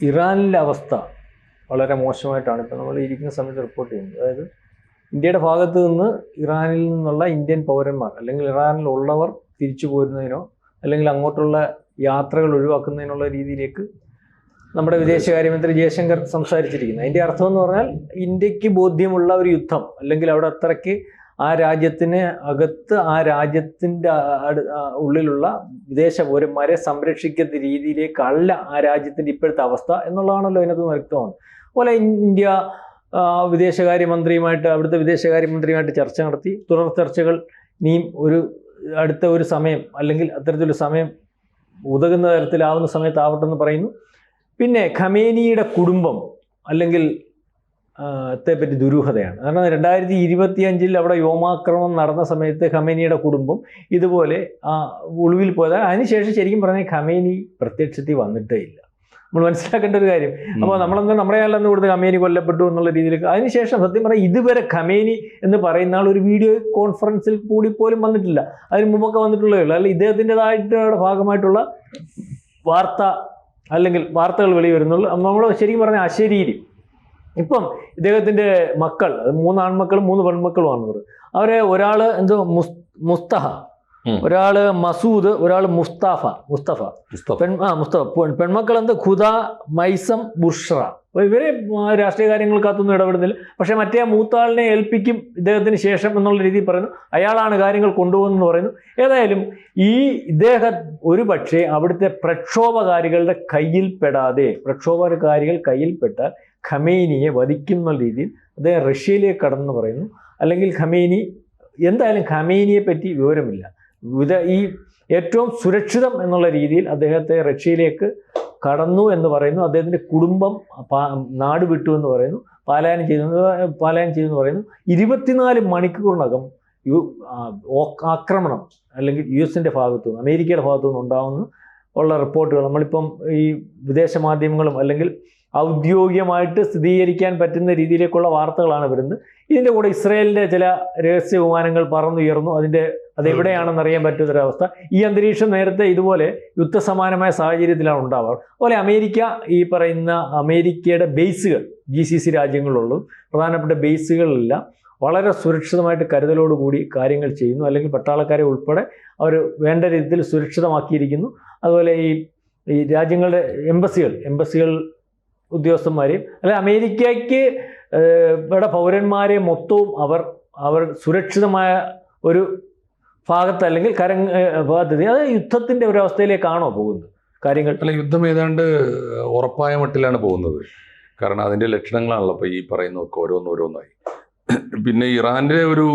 ഇറാനിലെ അവസ്ഥ വളരെ മോശമായിട്ടാണ് ഇപ്പോൾ നമ്മൾ ഇരിക്കുന്ന സമയത്ത് റിപ്പോർട്ട് ചെയ്യുന്നത്. അതായത് ഇന്ത്യയുടെ ഭാഗത്ത് നിന്ന് ഇറാനിൽ നിന്നുള്ള ഇന്ത്യൻ പൗരന്മാർ അല്ലെങ്കിൽ ഇറാനിലുള്ളവർ തിരിച്ചു പോരുന്നതിനോ അല്ലെങ്കിൽ അങ്ങോട്ടുള്ള യാത്രകൾ ഒഴിവാക്കുന്നതിനുള്ള രീതിയിലേക്ക് നമ്മുടെ വിദേശകാര്യമന്ത്രി ജയശങ്കർ സംസാരിച്ചിരിക്കുന്നത് അതിന്റെ അർത്ഥം എന്ന് പറഞ്ഞാൽ ഇന്ത്യയ്ക്ക് ബോധ്യമുള്ള ഒരു യുദ്ധം അല്ലെങ്കിൽ അവിടെ അത്രയ്ക്ക് ആ രാജ്യത്തിന് അകത്ത് ആ രാജ്യത്തിന്റെ ഉള്ളിലുള്ള വിദേശ പൗരന്മാരെ സംരക്ഷിക്കുന്ന രീതിയിലേക്കല്ല ആ രാജ്യത്തിന്റെ ഇപ്പോഴത്തെ അവസ്ഥ എന്നുള്ളതാണല്ലോ അതിനകത്ത് വ്യക്തമാണ്. അതുപോലെ ഇന്ത്യ വിദേശകാര്യമന്ത്രിയുമായിട്ട് അവിടുത്തെ വിദേശകാര്യമന്ത്രിയുമായിട്ട് ചർച്ച നടത്തി. തുടർ ചർച്ചകൾ ഇനിയും ഒരു അടുത്ത ഒരു സമയം അല്ലെങ്കിൽ അത്തരത്തിലൊരു സമയം ഉതകുന്ന തരത്തിലാവുന്ന സമയത്താവട്ടെന്ന് പറയുന്നു. പിന്നെ ഖമേനിയുടെ കുടുംബം അല്ലെങ്കിൽ ത്തെപ്പറ്റി ദുരൂഹതയാണ്. കാരണം രണ്ടായിരത്തി ഇരുപത്തി അഞ്ചിൽ അവിടെ വ്യോമാക്രമണം നടന്ന സമയത്ത് ഖമേനിയുടെ കുടുംബം ഇതുപോലെ ആ, ഒളിവിൽ പോയത്. അതിനുശേഷം ശരിക്കും പറഞ്ഞാൽ ഖമേനി പ്രത്യക്ഷത്തിൽ വന്നിട്ടേ ഇല്ല. നമ്മൾ മനസ്സിലാക്കേണ്ട ഒരു കാര്യം. അപ്പോൾ നമ്മളെന്താ നമ്മുടെ കാലം കൊടുത്ത് ഖമേനി കൊല്ലപ്പെട്ടു എന്നുള്ള രീതിയിൽ അതിനുശേഷം സത്യം പറഞ്ഞാൽ ഇതുവരെ ഖമേനി എന്ന് പറയുന്ന ആൾ ഒരു വീഡിയോ കോൺഫറൻസിൽ കൂടി പോലും വന്നിട്ടില്ല. അതിന് മുമ്പൊക്കെ വന്നിട്ടുള്ളേ ഉള്ളൂ. അല്ലെങ്കിൽ ഇദ്ദേഹത്തിന്റെതായിട്ടുള്ള ഭാഗമായിട്ടുള്ള വാർത്ത അല്ലെങ്കിൽ വാർത്തകൾ വെളിവരുന്നുള്ളൂ. നമ്മൾ ശരിക്കും പറഞ്ഞാൽ അശരീരി. ഇപ്പം ഇദ്ദേഹത്തിന്റെ മക്കൾ അത് മൂന്ന് ആൺമക്കളും മൂന്ന് പെൺമക്കളുമാണ് അവർ അവരെ ഒരാൾ എന്തോ മുസ് മുസ്തഹ. ഒരാൾ മസൂദ് ഒരാൾ മുസ്താഫ മുസ്തഫ. പെൺ ആ മുസ്തഫ. പെൺ- പെൺമക്കൾ എന്ത്? ഖുദ മൈസം ബുഷ്റ. അപ്പോൾ ഇവരെ രാഷ്ട്രീയ കാര്യങ്ങൾക്കകത്തൊന്നും ഇടപെടുന്നില്ല. പക്ഷേ മറ്റേ മൂത്താളിനെ ഏൽപ്പിക്കും ഇദ്ദേഹത്തിന് ശേഷം എന്നുള്ള രീതിയിൽ പറയുന്നു. അയാളാണ് കാര്യങ്ങൾ കൊണ്ടുപോകുന്നതെന്ന് പറയുന്നു. ഏതായാലും ഈ ഇദ്ദേഹം ഒരു പക്ഷേ അവിടുത്തെ പ്രക്ഷോഭകാരികളുടെ കയ്യിൽപ്പെടാതെ പ്രക്ഷോഭകാരികൾ കയ്യിൽപ്പെട്ടാൽ ഖമേനിയെ വധിക്കുന്ന രീതിയിൽ അദ്ദേഹം റഷ്യയിലേക്ക് കടന്നു പറയുന്നു. അല്ലെങ്കിൽ ഖമേനി എന്തായാലും ഖമേനിയെ പറ്റി വിവരമില്ല. വിധ ഈ ഏറ്റവും സുരക്ഷിതം എന്നുള്ള രീതിയിൽ അദ്ദേഹത്തെ റഷ്യയിലേക്ക് കടന്നു എന്ന് പറയുന്നു. അദ്ദേഹത്തിന്റെ കുടുംബം നാട് വിട്ടു എന്ന് പറയുന്നു. പാലായനം ചെയ്തു പാലായനം ചെയ്തു എന്ന് പറയുന്നു. ഇരുപത്തിനാല് മണിക്കൂറിനകം യു ആക്രമണം അല്ലെങ്കിൽ യു എസിന്റെ ഭാഗത്തു നിന്ന് അമേരിക്കയുടെ ഭാഗത്തു നിന്ന് ഉണ്ടാകുന്നു ഉള്ള റിപ്പോർട്ടുകൾ. നമ്മളിപ്പം ഈ വിദേശ മാധ്യമങ്ങളും അല്ലെങ്കിൽ ഔദ്യോഗികമായിട്ട് സ്ഥിരീകരിക്കാൻ പറ്റുന്ന രീതിയിലേക്കുള്ള വാർത്തകളാണ് വരുന്നത്. ഇതിന്റെ കൂടെ ഇസ്രയേലിന്റെ ചില രഹസ്യ വിമാനങ്ങൾ പറന്നുയർന്നു. അതിന്റെ അതെവിടെയാണെന്ന് അറിയാൻ പറ്റുന്നൊരവസ്ഥ ഈ അന്തരീക്ഷം നേരത്തെ ഇതുപോലെ യുദ്ധസമാനമായ സാഹചര്യത്തിലാണ് ഉണ്ടാവുക. അതുപോലെ അമേരിക്ക ഈ പറയുന്ന അമേരിക്കയുടെ ബേസുകൾ ജി സി സി രാജ്യങ്ങളിലുള്ളൂ പ്രധാനപ്പെട്ട ബേസുകളിലെല്ലാം വളരെ സുരക്ഷിതമായിട്ട് കരുതലോടുകൂടി കാര്യങ്ങൾ ചെയ്യുന്നു. അല്ലെങ്കിൽ പട്ടാളക്കാരെ ഉൾപ്പെടെ അവർ വേണ്ട രീതിയിൽ സുരക്ഷിതമാക്കിയിരിക്കുന്നു. അതുപോലെ ഈ ഈ രാജ്യങ്ങളുടെ എംബസികൾ എംബസികൾ ഉദ്യോഗസ്ഥന്മാരെയും അല്ലെ അമേരിക്കയ്ക്ക് ഇവിടെ പൗരന്മാരെ മൊത്തവും അവർ അവർ സുരക്ഷിതമായ ഒരു ഭാഗത്ത് അല്ലെങ്കിൽ കര ഭാഗത്ത് അത് യുദ്ധത്തിന്റെ ഒരു അവസ്ഥയിലേക്കാണോ പോകുന്നത്? കാര്യങ്ങൾ അല്ല യുദ്ധം ഏതാണ്ട് ഉറപ്പായ മട്ടിലാണ് പോകുന്നത്. കാരണം അതിന്റെ ലക്ഷണങ്ങളാണല്ലോ ഇപ്പോൾ ഈ പറയുന്നതൊക്കെ ഓരോന്നോരോന്നായി പിന്നെ ഇറാന്റെ ഒരു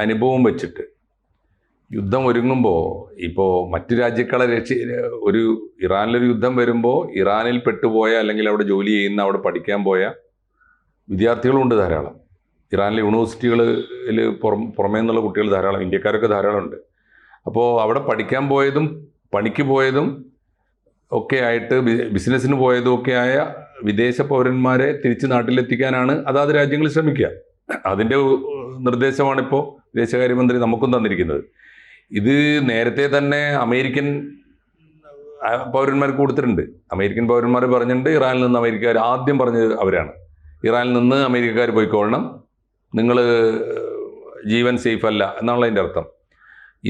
അനുഭവം വെച്ചിട്ട് യുദ്ധം ഒരുങ്ങുമ്പോൾ ഇപ്പോൾ മറ്റു രാജ്യക്കളെ രക്ഷ ഒരു ഇറാനിലൊരു യുദ്ധം വരുമ്പോൾ ഇറാനിൽ പെട്ടുപോയ അല്ലെങ്കിൽ അവിടെ ജോലി ചെയ്യുന്ന അവിടെ പഠിക്കാൻ പോയ വിദ്യാർത്ഥികളുണ്ട് ധാരാളം. ഇറാനിലെ യൂണിവേഴ്സിറ്റികളിൽ പുറം പുറമേ നിന്നുള്ള കുട്ടികൾ ധാരാളം ഇന്ത്യക്കാരൊക്കെ ധാരാളമുണ്ട്. അപ്പോൾ അവിടെ പഠിക്കാൻ പോയതും പണിക്ക് പോയതും ഒക്കെ ആയിട്ട് ബിസിനസ്സിന് പോയതും ഒക്കെ ആയ വിദേശ പൗരന്മാരെ തിരിച്ച് നാട്ടിലെത്തിക്കാനാണ് അതാത് രാജ്യങ്ങൾ ശ്രമിക്കുക. അതിന്റെ നിർദ്ദേശമാണിപ്പോൾ വിദേശകാര്യമന്ത്രി നമുക്കും തന്നിരിക്കുന്നത്. ഇത് നേരത്തെ തന്നെ അമേരിക്കൻ പൗരന്മാർ കൊടുത്തിട്ടുണ്ട്. അമേരിക്കൻ പൗരന്മാർ പറഞ്ഞിട്ടുണ്ട് ഇറാനിൽ നിന്ന് അമേരിക്കക്കാർ ആദ്യം പറഞ്ഞത് അവരാണ്. ഇറാനിൽ നിന്ന് അമേരിക്കക്കാർ പോയിക്കൊള്ളണം. നിങ്ങൾ ജീവൻ സേഫ് അല്ല എന്നാണ് അതിന്റെ അർത്ഥം.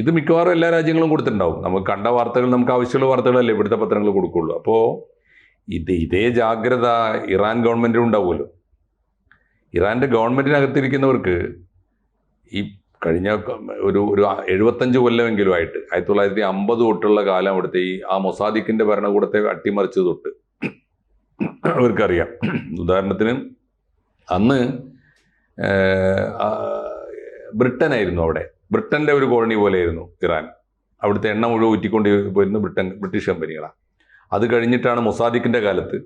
ഇത് മിക്കവാറും എല്ലാ രാജ്യങ്ങളും കൊടുത്തിട്ടുണ്ടാവും. നമുക്ക് കണ്ട വാർത്തകൾ നമുക്ക് ആവശ്യമുള്ള വാർത്തകളല്ലേ ഇവിടുത്തെ പത്രങ്ങൾ കൊടുക്കുള്ളൂ. അപ്പോൾ ഇത് ഇതേ ജാഗ്രത ഇറാൻ ഗവൺമെന്റിനും ഉണ്ടാവുമല്ലോ. ഇറാന്റെ ഗവൺമെന്റിനകത്തിരിക്കുന്നവർക്ക് ഈ കഴിഞ്ഞ ഒരു ഒരു എഴുപത്തഞ്ച് കൊല്ലമെങ്കിലും ആയിട്ട് ആയിരത്തി തൊള്ളായിരത്തി അമ്പത് തൊട്ടുള്ള കാലം അവിടുത്തെ ഈ ആ മൊസാദിക്കിന്റെ ഭരണകൂടത്തെ അട്ടിമറിച്ച് തൊട്ട്. അവർക്കറിയാം. ഉദാഹരണത്തിന് അന്ന് ബ്രിട്ടനായിരുന്നു അവിടെ. ബ്രിട്ടന്റെ ഒരു കോളനി പോലെയായിരുന്നു ഇറാൻ. അവിടുത്തെ എണ്ണ മുഴുവൻ ഊറ്റിക്കൊണ്ട് പോയിരുന്നു ബ്രിട്ടൻ ബ്രിട്ടീഷ് കമ്പനികളാണ്. അത് കഴിഞ്ഞിട്ടാണ് മൊസാദിക്കിന്റെ കാലത്ത്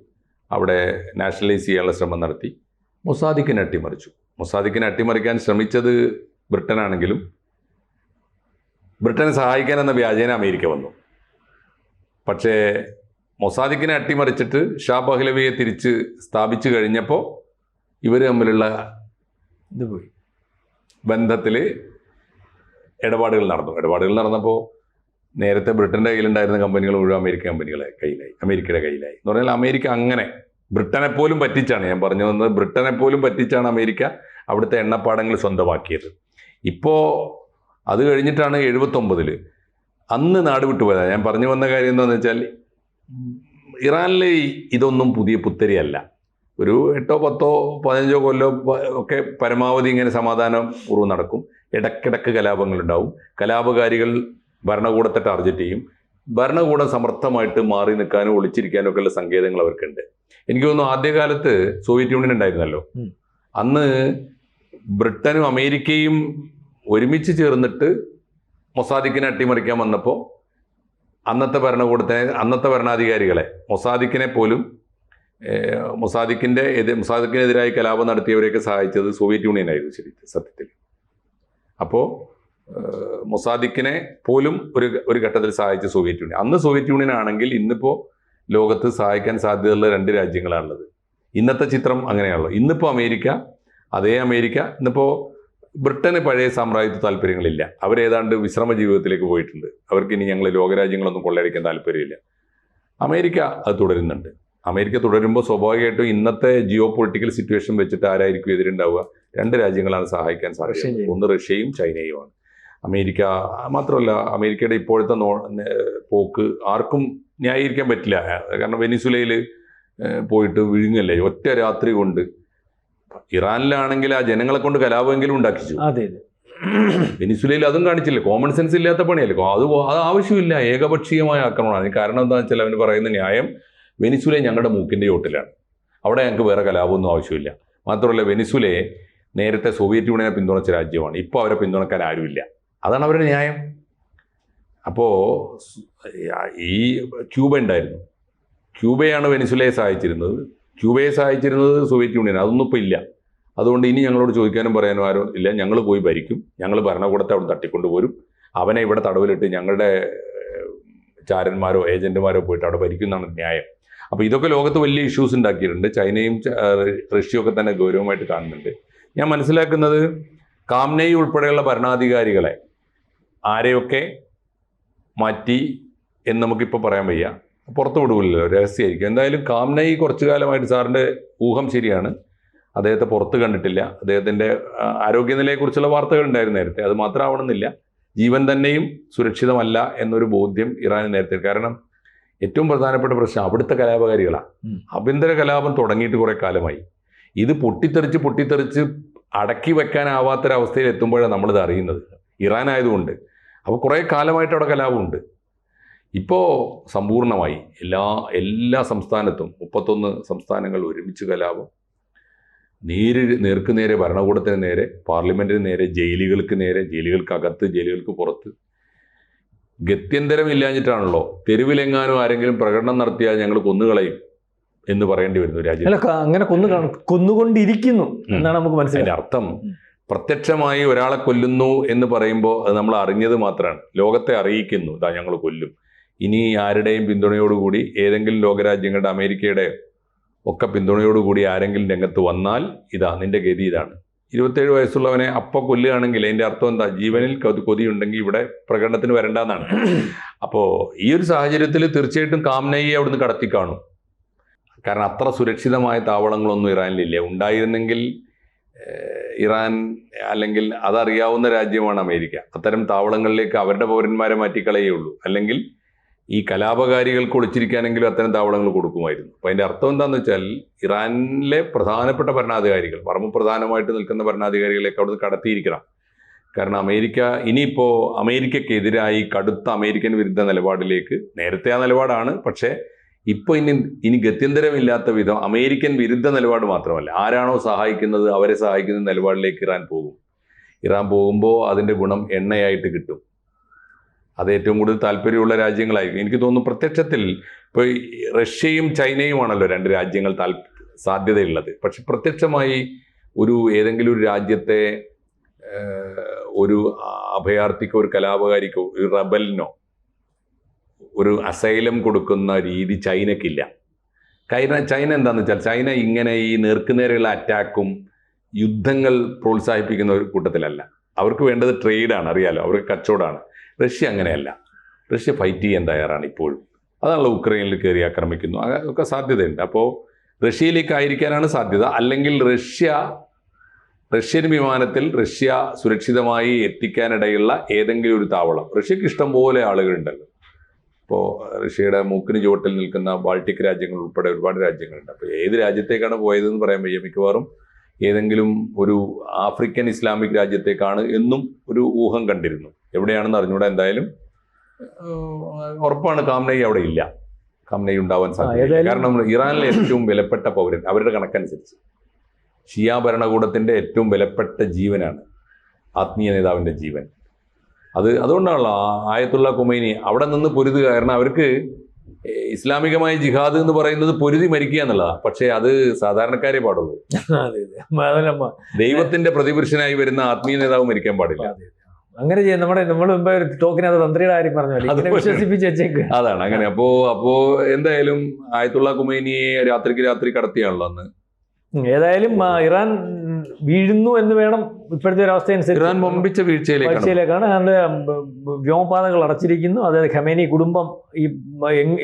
അവിടെ നാഷണലൈസ് ചെയ്യാനുള്ള ശ്രമം നടത്തി. മൊസാദിക്കിനെ അട്ടിമറിച്ചു. മൊസാദിക്കിനെ അട്ടിമറിക്കാൻ ശ്രമിച്ചത് ബ്രിട്ടനാണെങ്കിലും ബ്രിട്ടനെ സഹായിക്കാൻ എന്ന വ്യാജേന അമേരിക്ക വന്നു. പക്ഷേ മൊസാദിക്കിനെ അട്ടിമറിച്ചിട്ട് ഷാ ബഹ്ലവിയെ തിരിച്ച് സ്ഥാപിച്ചു കഴിഞ്ഞപ്പോൾ ഇവർ തമ്മിലുള്ള ഇത് പോയി. ബന്ധത്തിൽ ഇടപാടുകൾ നടന്നു. ഇടപാടുകൾ നടന്നപ്പോൾ നേരത്തെ ബ്രിട്ടന്റെ കയ്യിലുണ്ടായിരുന്ന കമ്പനികൾ മുഴുവൻ അമേരിക്കൻ കമ്പനികളെ കയ്യിലായി. അമേരിക്കയുടെ കയ്യിലായി. എന്ന് പറഞ്ഞാൽ അമേരിക്ക അങ്ങനെ ബ്രിട്ടനെ പോലും പറ്റിച്ചാണ്. ഞാൻ പറഞ്ഞു വന്നത് ബ്രിട്ടനെ പോലും പറ്റിച്ചാണ് അമേരിക്ക അവിടുത്തെ എണ്ണപ്പാടങ്ങൾ സ്വന്തമാക്കിയത്. ഇപ്പോൾ അത് കഴിഞ്ഞിട്ടാണ് എഴുപത്തൊമ്പതിൽ അന്ന് നാട് വിട്ടുപോയതാണ് ഞാൻ പറഞ്ഞു വന്ന കാര്യം എന്താണെന്ന് വെച്ചാൽ ഇറാനിലെ ഇതൊന്നും പുതിയ പുത്തരിയല്ല. ഒരു എട്ടോ പത്തോ പതിനഞ്ചോ കൊല്ലോ ഒക്കെ പരമാവധി ഇങ്ങനെ സമാധാനപൂർവം നടക്കും. ഇടക്കിടക്ക് കലാപങ്ങളുണ്ടാവും. കലാപകാരികൾ ഭരണകൂടത്തെ ടാർഗറ്റ് ചെയ്യും. ഭരണകൂടം സമർത്ഥമായിട്ട് മാറി നിൽക്കാനും ഒളിച്ചിരിക്കാനും ഒക്കെയുള്ള സങ്കേതങ്ങൾ അവർക്കുണ്ട്. എനിക്ക് തോന്നുന്നു ആദ്യകാലത്ത് സോവിയറ്റ് യൂണിയൻ ഉണ്ടായിരുന്നല്ലോ. അന്ന് ബ്രിട്ടനും അമേരിക്കയും ഒരുമിച്ച് ചേർന്നിട്ട് മൊസാദിക്കിനെ അട്ടിമറിക്കാൻ വന്നപ്പോൾ അന്നത്തെ ഭരണകൂടത്തിനെ അന്നത്തെ ഭരണാധികാരികളെ മൊസാദിക്കിനെ പോലും മൊസാദിക്കിന്റെ എതിർ എതി മൊസാദിക്കിനെതിരായി കലാപം നടത്തിയവരെയൊക്കെ സഹായിച്ചത് സോവിയറ്റ് യൂണിയൻ ആയിരുന്നു ശരി സത്യത്തിൽ അപ്പോൾ മൊസാദിക്കിനെ പോലും ഒരു ഒരു ഘട്ടത്തിൽ സഹായിച്ച സോവിയറ്റ് യൂണിയൻ. അന്ന് സോവിയറ്റ് യൂണിയൻ ആണെങ്കിൽ ഇന്നിപ്പോൾ ലോകത്ത് സഹായിക്കാൻ സാധ്യതയുള്ള രണ്ട് രാജ്യങ്ങളാണുള്ളത്. ഇന്നത്തെ ചിത്രം അങ്ങനെയാണല്ലോ. ഇന്നിപ്പോൾ അമേരിക്ക അതേ അമേരിക്ക. ഇന്നിപ്പോൾ ബ്രിട്ടന് പഴയ സാമ്രാജ്യത്വ താല്പര്യങ്ങളില്ല. അവരേതാണ്ട് വിശ്രമ ജീവിതത്തിലേക്ക് പോയിട്ടുണ്ട്. അവർക്ക് ഇനി ഞങ്ങൾ ലോകരാജ്യങ്ങളൊന്നും കൊള്ളയടിക്കാൻ താല്പര്യമില്ല. അമേരിക്ക അത് തുടരുന്നുണ്ട്. അമേരിക്ക തുടരുമ്പോൾ സ്വാഭാവികമായിട്ടും ഇന്നത്തെ ജിയോ പൊളിറ്റിക്കൽ സിറ്റുവേഷൻ വെച്ചിട്ട് ആരായിരിക്കും എതിരുണ്ടാവുക? രണ്ട് രാജ്യങ്ങളാണ് സഹായിക്കാൻ സാധ്യത. ഒന്ന് റഷ്യയും ചൈനയുമാണ്. അമേരിക്ക മാത്രമല്ല അമേരിക്കയുടെ ഇപ്പോഴത്തെ നോ പോക്ക് ആർക്കും ന്യായീകരിക്കാൻ പറ്റില്ല. കാരണം വെനിസുലയിൽ പോയിട്ട് വിഴുങ്ങല്ലേ? ഒറ്റ രാത്രി കൊണ്ട് ഇറാനിലാണെങ്കിൽ ആ ജനങ്ങളെ കൊണ്ട് കലാപമെങ്കിലും ഉണ്ടാക്കിച്ചു. വെനിസുലയിൽ അതും. കാണിച്ചില്ല? കോമൺ സെൻസ് ഇല്ലാത്ത പണിയല്ലേ? അത് അത് ആവശ്യമില്ല. ഏകപക്ഷീയമായ ആക്രമണമാണ്. കാരണം എന്താണെന്ന് വെച്ചാൽ അവന് പറയുന്ന ന്യായം വെനിസുല ഞങ്ങളുടെ മൂക്കിന്റെ ചോട്ടിലാണ്. അവിടെ ഞങ്ങൾക്ക് വേറെ കലാപമൊന്നും ആവശ്യമില്ല. മാത്രമല്ല വെനിസുലയെ നേരത്തെ സോവിയറ്റ് യൂണിയനെ പിന്തുണച്ച രാജ്യമാണ്. ഇപ്പോൾ അവരെ പിന്തുണക്കാൻ ആരുമില്ല. അതാണ് അവരുടെ ന്യായം. അപ്പോൾ ഈ ക്യൂബ ഉണ്ടായിരുന്നു. ക്യൂബയാണ് വെനിസുലയെ സഹായിച്ചിരുന്നത്. ക്യൂബയെ സഹായിച്ചിരുന്നത് സോവിയറ്റ് യൂണിയൻ അതൊന്നും ഇപ്പോൾ ഇല്ല. അതുകൊണ്ട് ഇനി ഞങ്ങളോട് ചോദിക്കാനും പറയാനും ആരും ഇല്ല. ഞങ്ങൾ പോയി ഭരിക്കും. ഞങ്ങൾ ഭരണകൂടത്തെ അവിടെ തട്ടിക്കൊണ്ട് പോരും. അവനെ ഇവിടെ തടവിലിട്ട് ഞങ്ങളുടെ ചാരന്മാരോ ഏജന്റുമാരോ പോയിട്ട് അവിടെ ഭരിക്കും എന്നാണ് ന്യായം. അപ്പോൾ ഇതൊക്കെ ലോകത്ത് വലിയ ഇഷ്യൂസ് ഉണ്ടാക്കിയിട്ടുണ്ട്. ചൈനയും റഷ്യയൊക്കെ തന്നെ ഗൗരവമായിട്ട് കാണുന്നുണ്ട്. ഞാൻ മനസ്സിലാക്കുന്നത് കാംനൈ ഉൾപ്പെടെയുള്ള ഭരണാധികാരികളെ ആരെയൊക്കെ മാറ്റി എന്ന് നമുക്കിപ്പോൾ പറയാൻ വയ്യ. പുറത്തു വിടുകയില്ലല്ലോ രഹസ്യമായിരിക്കും. എന്തായാലും കാംനൈ കുറച്ചു കാലമായിട്ട് സാറിന്റെ ഊഹം ശരിയാണ്. അദ്ദേഹത്തെ പുറത്ത് കണ്ടിട്ടില്ല. അദ്ദേഹത്തിന്റെ ആരോഗ്യനിലയെക്കുറിച്ചുള്ള വാർത്തകൾ ഉണ്ടായിരുന്നു നേരത്തെ. അത് മാത്രമാവണമെന്നില്ല ജീവൻ തന്നെയും സുരക്ഷിതമല്ല എന്നൊരു ബോധ്യം ഇറാന് നേരത്തെ. കാരണം ഏറ്റവും പ്രധാനപ്പെട്ട പ്രശ്നം അവിടുത്തെ കലാപകാരികളാണ്. ആഭ്യന്തര കലാപം തുടങ്ങിയിട്ട് കുറേ കാലമായി. ഇത് പൊട്ടിത്തെറിച്ച് പൊട്ടിത്തെറിച്ച് അടക്കി വെക്കാനാവാത്തൊരവസ്ഥയിൽ എത്തുമ്പോഴാണ് നമ്മളിത് അറിയുന്നത്. ഇറാൻ ആയതുകൊണ്ട് അപ്പോൾ കുറേ കാലമായിട്ട് അവിടെ കലാപമുണ്ട്. ഇപ്പോൾ സമ്പൂർണമായി എല്ലാ എല്ലാ സംസ്ഥാനത്തും മുപ്പത്തൊന്ന് സംസ്ഥാനങ്ങൾ ഒരുമിച്ച് കലാപം. നേര് നേർക്ക് നേരെ ഭരണകൂടത്തിന് നേരെ പാർലമെന്റിന് നേരെ ജയിലുകൾക്ക് നേരെ ജയിലുകൾക്കകത്ത് ജയിലുകൾക്ക് പുറത്ത്. ഗത്യന്തരമില്ലാഞ്ഞിട്ടാണല്ലോ തെരുവിലെങ്ങാനും ആരെങ്കിലും പ്രകടനം നടത്തിയാൽ ഞങ്ങൾ കൊന്നുകളയും എന്ന് പറയേണ്ടി വരുന്നു രാജ്യം അങ്ങനെ കൊന്നു കാണും. കൊന്നുകൊണ്ടിരിക്കുന്നു എന്നാണ് നമുക്ക് മനസ്സിലായി അർത്ഥം പ്രത്യക്ഷമായി ഒരാളെ കൊല്ലുന്നു എന്ന് പറയുമ്പോൾ അത് നമ്മൾ അറിഞ്ഞത് മാത്രമാണ്. ലോകത്തെ അറിയിക്കുന്നു ഇതാ ഞങ്ങൾ കൊല്ലും. ഇനി ആരുടെയും പിന്തുണയോടുകൂടി ഏതെങ്കിലും ലോകരാജ്യങ്ങളുടെ അമേരിക്കയുടെ ഒക്കെ പിന്തുണയോടുകൂടി ആരെങ്കിലും രംഗത്ത് വന്നാൽ ഇതാ നിന്റെ ഗതി ഇതാണ്. ഇരുപത്തേഴ് വയസ്സുള്ളവനെ അപ്പം കൊല്ലുകയാണെങ്കിൽ അതിന്റെ അർത്ഥം എന്താ? ജീവനിൽ കൊതി കൊതിയുണ്ടെങ്കിൽ ഇവിടെ പ്രകടനത്തിന് വരണ്ടെന്നാണ് അപ്പോൾ ഈ ഒരു സാഹചര്യത്തിൽ തീർച്ചയായിട്ടും കാംനയെ അവിടുന്ന് കടത്തി കാണും. കാരണം അത്ര സുരക്ഷിതമായ താവളങ്ങളൊന്നും ഇറാനിലില്ല. ഉണ്ടായിരുന്നെങ്കിൽ ഇറാൻ അല്ലെങ്കിൽ അതറിയാവുന്ന രാജ്യമാണ് അമേരിക്ക. അത്തരം താവളങ്ങളിലേക്ക് അവരുടെ പൗരന്മാരെ മാറ്റിക്കളയുള്ളൂ അല്ലെങ്കിൽ ഈ കലാപകാരികൾക്ക് ഒളിച്ചിരിക്കാനെങ്കിലും അത്തരം താവളങ്ങൾ കൊടുക്കുമായിരുന്നു. അപ്പോൾ അതിന്റെ അർത്ഥം എന്താണെന്ന് വെച്ചാൽ ഇറാനിലെ പ്രധാനപ്പെട്ട ഭരണാധികാരികൾ മർമ്മപ്രധാനമായിട്ട് നിൽക്കുന്ന ഭരണാധികാരികളെയൊക്കെ അവിടുന്ന് കടത്തിയിരിക്കണം. കാരണം അമേരിക്ക ഇനിയിപ്പോൾ അമേരിക്കക്കെതിരായി കടുത്ത അമേരിക്കൻ വിരുദ്ധ നിലപാടിലേക്ക് നേരത്തെ ആ നിലപാടാണ്. പക്ഷേ ഇപ്പോൾ ഇനി ഇനി ഗത്യന്തരമില്ലാത്ത വിധം അമേരിക്കൻ വിരുദ്ധ നിലപാട് മാത്രമല്ല. ആരാണോ സഹായിക്കുന്നത് അവരെ സഹായിക്കുന്ന നിലപാടിലേക്ക് ഇറാൻ പോകും. ഇറാൻ പോകുമ്പോൾ അതിന്റെ ഗുണം എണ്ണയായിട്ട് കിട്ടും. അത് ഏറ്റവും കൂടുതൽ താല്പര്യമുള്ള രാജ്യങ്ങളായിരിക്കും. എനിക്ക് തോന്നുന്നു പ്രത്യക്ഷത്തിൽ ഇപ്പോൾ റഷ്യയും ചൈനയുമാണല്ലോ രണ്ട് രാജ്യങ്ങൾ താൽ സാധ്യതയുള്ളത്. പക്ഷെ പ്രത്യക്ഷമായി ഒരു ഏതെങ്കിലും ഒരു രാജ്യത്തെ ഒരു അഭയാർത്ഥിക്കോ ഒരു കലാപകാരിക്കോ ഒരു റബലിനോ ഒരു അസൈലം കൊടുക്കുന്ന രീതി ചൈനക്കില്ല. ചൈന ചൈന എന്താണെന്ന് വെച്ചാൽ ചൈന ഇങ്ങനെ ഈ നേർക്കുനേരെയുള്ള അറ്റാക്കും യുദ്ധങ്ങൾ പ്രോത്സാഹിപ്പിക്കുന്ന ഒരു കൂട്ടത്തിലല്ല. അവർക്ക് വേണ്ടത് ട്രേഡാണ് അറിയാലോ? അവർക്ക് കച്ചവടമാണ്. റഷ്യ അങ്ങനെയല്ല. റഷ്യ ഫൈറ്റ് ചെയ്യാൻ തയ്യാറാണ് ഇപ്പോഴും. അതാണല്ലോ ഉക്രൈനിൽ കയറി ആക്രമിക്കുന്നു. ഒക്കെ സാധ്യതയുണ്ട്. അപ്പോൾ റഷ്യയിലേക്ക് ആയിരിക്കാനാണ് സാധ്യത. അല്ലെങ്കിൽ റഷ്യ റഷ്യൻ വിമാനത്തിൽ റഷ്യ സുരക്ഷിതമായി എത്തിക്കാനിടയുള്ള ഏതെങ്കിലും ഒരു താവളം. റഷ്യക്ക് ഇഷ്ടം പോലെ ആളുകളുണ്ടല്ലോ. ഇപ്പോൾ റഷ്യയുടെ മൂക്കിന് ചുവട്ടിൽ നിൽക്കുന്ന ബാൾട്ടിക് രാജ്യങ്ങൾ ഉൾപ്പെടെ ഒരുപാട് രാജ്യങ്ങളുണ്ട്. അപ്പോൾ ഏത് രാജ്യത്തേക്കാണ് പോയതെന്ന് പറയാൻ വയ്യ മിക്കവാറും. ഏതെങ്കിലും ഒരു ആഫ്രിക്കൻ ഇസ്ലാമിക് രാജ്യത്തേക്കാണ് എന്നും ഒരു ഊഹം കണ്ടിരുന്നു. എവിടെയാണെന്ന് അറിഞ്ഞൂടാ എന്തായാലും? ഉറപ്പാണ് കാംനൈ അവിടെ ഇല്ല. കാംനൈ ഉണ്ടാവാൻ സാധ്യത കാരണം ഇറാനിലെ ഏറ്റവും വിലപ്പെട്ട പൗരൻ അവരുടെ കണക്കനുസരിച്ച്. ഷിയാ ഭരണകൂടത്തിന്റെ ഏറ്റവും വിലപ്പെട്ട ജീവനാണ് ആത്മീയ നേതാവിന്റെ ജീവൻ. അത് അതുകൊണ്ടാണല്ലോ ആയത്തുള്ള കുമൈനി അവിടെ നിന്ന് പൊരുതുക. കാരണം അവർക്ക് ഇസ്ലാമികമായ ജിഹാദ് എന്ന് പറയുന്നത് പൊരുതി മരിക്കുക എന്നുള്ളതാണ് പക്ഷേ അത് സാധാരണക്കാരെ പാടുള്ളൂ. ദൈവത്തിന്റെ പ്രതിപുരുഷനായി വരുന്ന ആത്മീയ നേതാവ് മരിക്കാൻ പാടില്ല. അങ്ങനെ ചെയ്യാം. നമ്മുടെ നമ്മൾ മുമ്പ് ഒരു ടോക്കിനകത്ത് തന്ത്രിയുടെ കാര്യം പറഞ്ഞു. വിശ്വസിപ്പിച്ച് വെച്ചേക്ക്. അതാണ് അങ്ങനെ. അപ്പോ അപ്പോ എന്തായാലും ആയത്തുള്ള കുമൈനിയെ രാത്രിക്ക് രാത്രി കടത്തിയാണല്ലോ അന്ന്. ഏതായാലും ഇറാൻ വീഴുന്നു എന്ന് വേണം ഇപ്പോഴത്തെ ഒരു അവസ്ഥ അനുസരിച്ച് വീഴ്ചയിലേക്കാണ്. അതിന്റെ വ്യോമപാതകൾ അടച്ചിരിക്കുന്നു. അതായത് ഖമേനി കുടുംബം ഈ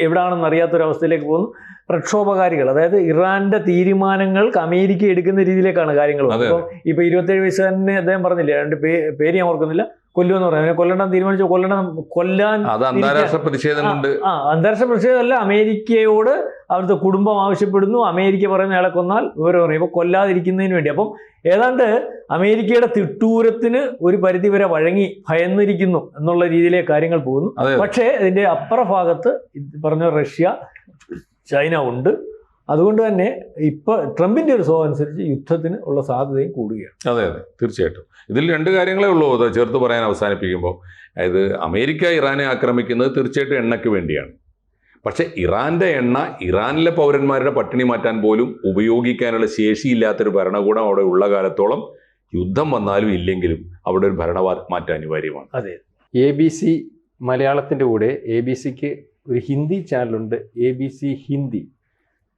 എവിടാണെന്ന് അറിയാത്തൊരവസ്ഥയിലേക്ക് പോകുന്നു. പ്രക്ഷോഭകാരികൾ അതായത് ഇറാന്റെ തീരുമാനങ്ങൾക്ക് അമേരിക്ക എടുക്കുന്ന രീതിയിലേക്കാണ് കാര്യങ്ങൾ അപ്പോൾ ഇപ്പൊ ഇരുപത്തേഴ് വയസ്സുകാരനെ അദ്ദേഹം പറഞ്ഞില്ല രണ്ട് പേര് ഞാൻ ഓർക്കുന്നില്ല. കൊല്ലുമെന്ന് എന്ന് അവനെ കൊല്ലണം തീരുമാനിച്ചു. കൊല്ലണം കൊല്ലാൻ അത് അന്താരാഷ്ട്ര പ്രതിഷേധം കൊണ്ട് ആ അന്താരാഷ്ട്ര പ്രതിഷേധമല്ല. അമേരിക്കയോട് അവിടുത്തെ കുടുംബം ആവശ്യപ്പെടുന്നു. അമേരിക്ക പറയുന്ന അയാളെ കൊന്നാൽ വിവരം പറയും അപ്പോൾ കൊല്ലാതിരിക്കുന്നതിന് വേണ്ടി. അപ്പം ഏതാണ്ട് അമേരിക്കയുടെ തിട്ടൂരത്തിന് ഒരു പരിധി വരെ വഴങ്ങി ഭയന്നിരിക്കുന്നു എന്നുള്ള രീതിയിലെ കാര്യങ്ങൾ പോകുന്നു. പക്ഷേ ഇതിന്റെ അപ്പുറ ഭാഗത്ത് പറഞ്ഞ റഷ്യ ചൈന ഉണ്ട്. അതുകൊണ്ട് തന്നെ ഇപ്പൊ ട്രംപിന്റെ ഒരു സ്വഭാവം അനുസരിച്ച് യുദ്ധത്തിന് ഉള്ള സാധ്യതയും കൂടുകയാണ്. അതെ അതെ. തീർച്ചയായിട്ടും. ഇതിൽ രണ്ട് കാര്യങ്ങളേ ഉള്ളൂ. അത് ചേർത്ത് പറയാൻ അവസാനിപ്പിക്കുമ്പോൾ. അതായത് അമേരിക്ക ഇറാനെ ആക്രമിക്കുന്നത് തീർച്ചയായിട്ടും എണ്ണയ്ക്ക് വേണ്ടിയാണ്. പക്ഷേ ഇറാന്റെ എണ്ണ ഇറാനിലെ പൗരന്മാരുടെ പട്ടിണി മാറ്റാൻ പോലും ഉപയോഗിക്കാനുള്ള ശേഷിയില്ലാത്തൊരു ഭരണകൂടം അവിടെ ഉള്ള കാലത്തോളം യുദ്ധം വന്നാലും ഇല്ലെങ്കിലും അവിടെ ഒരു ഭരണ മാറ്റം അനിവാര്യമാണ്. അതെ. എ ബി സി മലയാളത്തിന്റെ കൂടെ എ ബി സിക്ക് ഒരു ഹിന്ദി ചാനലുണ്ട്. A B C Hindi.